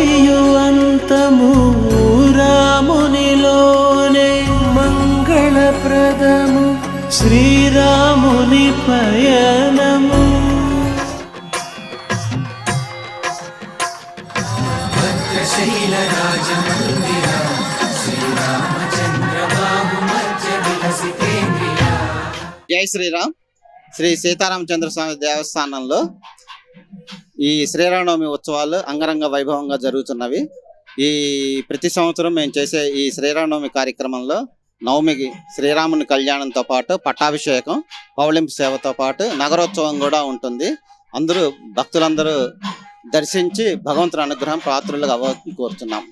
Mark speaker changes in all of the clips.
Speaker 1: ఆదియు అంతము రామునిలోనే మంగళప్రదము శ్రీరాముని పయనము
Speaker 2: జై శ్రీరామ్. శ్రీ సీతారామచంద్ర స్వామి దేవస్థానంలో ఈ శ్రీరామనవమి ఉత్సవాలు అంగరంగ వైభవంగా జరుగుతున్నవి. ఈ ప్రతి సంవత్సరం మేము చేసే ఈ శ్రీరామనవమి కార్యక్రమంలో నవమికి శ్రీరాముని కళ్యాణంతో పాటు పట్టాభిషేకం పౌలింపు సేవతో పాటు నగరోత్సవం కూడా ఉంటుంది. అందరూ భక్తులందరూ దర్శించి భగవంతుని అనుగ్రహం పాత్రులుగా అవ్వాలని కోరుతున్నాం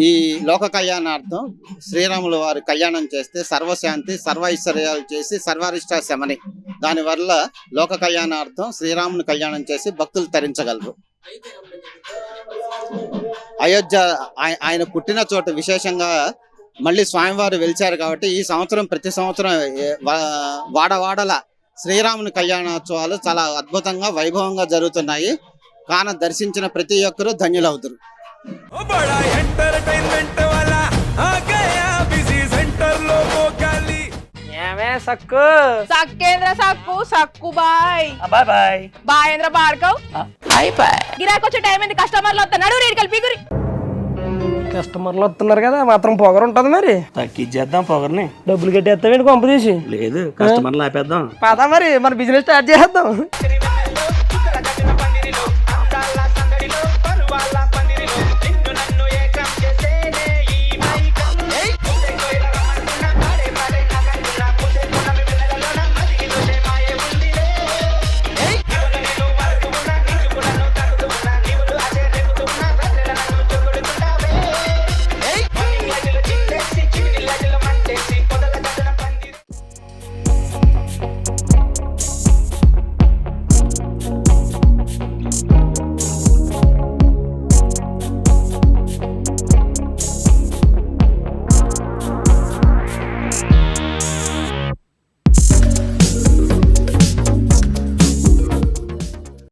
Speaker 2: ఈ- లోక కళ్యాణార్థం శ్రీరాముల వారి కళ్యాణం చేస్తే సర్వశాంతి సర్వ ఐశ్వర్యాలు చేసి సర్వారిష్ట శమని దానివల్ల లోక కళ్యాణార్థం శ్రీరాముని కళ్యాణం చేసి భక్తులు తరించగలరు. అయోధ్య ఆయన పుట్టిన చోట విశేషంగా మళ్ళీ స్వామివారు వెలిచారు కాబట్టి ఈ సంవత్సరం ప్రతి సంవత్సరం వాడవాడల శ్రీరాముని కళ్యాణోత్సవాలు చాలా అద్భుతంగా వైభవంగా జరుగుతున్నాయి. కాన దర్శించిన ప్రతి ఒక్కరూ ధన్యులవుతారు.
Speaker 3: సక్కు?
Speaker 4: సక్కు సక్కు బాయ్.
Speaker 3: Bye bye.
Speaker 4: కస్టమర్లు వస్తున్నారు
Speaker 3: కస్టమర్లు వస్తున్నారు కదా మాత్రం పొగరు ఉంటది మరి.
Speaker 5: తగ్గించేద్దాం పొగర్ని.
Speaker 3: డబ్బులు కట్టేస్తామేంటి పంపు తీసి?
Speaker 5: లేదు కస్టమర్లు ఆపేద్దాం
Speaker 3: పదా మరి మన బిజినెస్ స్టార్ట్ చేద్దాం.